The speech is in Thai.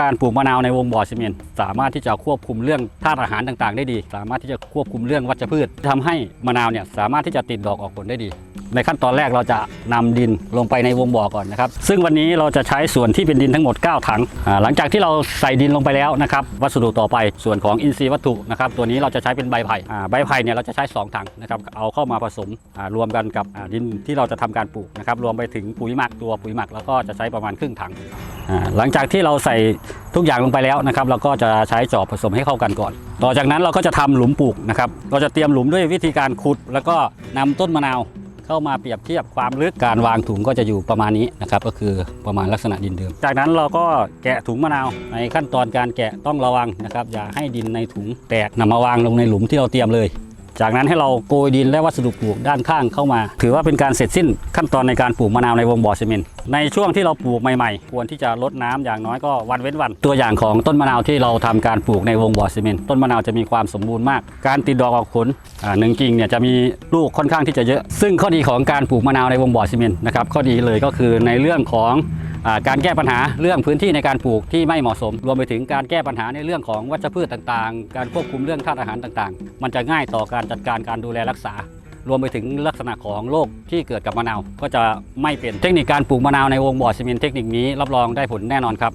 การปลูกมะนาวในวงบ่อซีเมนต์สามารถที่จะควบคุมเรื่องธาตุอาหารต่างๆ ได้ดี สามารถที่จะควบคุมเรื่องวัชพืชทำให้มะนาวเนี่ยสามารถที่จะติดดอกออกผลได้ดี ในขั้นตอนแรกเราจะนำดินลงไปในวงบ่อก่อนนะครับ ซึ่งวันนี้เราจะใช้ส่วนที่เป็นดินทั้งหมด 9 ถัง หลังจากที่เราใส่ดินลงไปแล้วนะครับวัสดุต่อไปส่วนของอินทรีย์วัตถุนะครับตัวนี้เราจะใช้เป็นใบไผ่ใบไผ่เนี่ยเราจะใช้ 2 ถังนะครับเอาเข้ามาผสมรวมกันกับดินที่เราจะทำการปลูกนะครับรวมไปถึงปุ๋ยหมักตัวปุ๋ยหมักแล้วก็จะใช้ประมาณครึ่งถัง หลังจากที่เราใส่ทุกอย่างลงไปแล้วนะครับ เราก็จะใช้จอบผสมให้เข้ากันก่อน ต่อจากนั้นเราก็จะทำหลุมปลูกนะครับ เราจะเตรียมหลุมด้วยวิธีการขุด แล้วก็นำต้นมะนาวเข้ามาเปรียบเทียบความลึกการวางถุงก็จะอยู่ประมาณนี้นะครับ ก็คือประมาณลักษณะดินเดิม จากนั้นเราก็แกะถุงมะนาว ในขั้นตอนการแกะต้องระวังนะครับ อย่าให้ดินในถุงแตกนำมาวางลงในหลุมที่เราเตรียมเลย จากนั้นให้เราโกยดินและวัสดุปลูกด้านข้างเข้ามา ถือว่าเป็นการเสร็จสิ้นขั้นตอนในการปลูกมะนาวในวงบ่อซีเมนต์ในช่วงที่เราปลูกใหม่ๆ ควรที่จะลดน้ำอย่างน้อยก็วันเว้นวัน ตัวอย่างของต้นมะนาวที่เราทำการปลูกในวงบ่อซีเมนต์ต้นมะนาวจะมีความสมบูรณ์มาก การติดดอกออกผลหนึ่งกิ่งเนี่ยจะมีลูกค่อนข้างที่จะเยอะ ซึ่งข้อดีของการปลูกมะนาวในวงบ่อซีเมนต์นะครับข้อดีเลยก็คือในเรื่องของ การแก้ปัญหาเรื่องพื้นที่ในการปลูกที่ไม่เหมาะสม รวมไปถึงการแก้ปัญหาในเรื่องของวัชพืชต่างๆ การควบคุมเรื่องธาตุอาหารต่างๆ มันจะง่ายต่อการจัดการการดูแลรักษารวมไปถึงลักษณะของโรคที่เกิดกับมะนาว ก็จะไม่เป็นเทคนิคการปลูกมะนาวในวงบ่อซีเมนต์เทคนิคนี้รับรองได้ผลแน่นอนครับ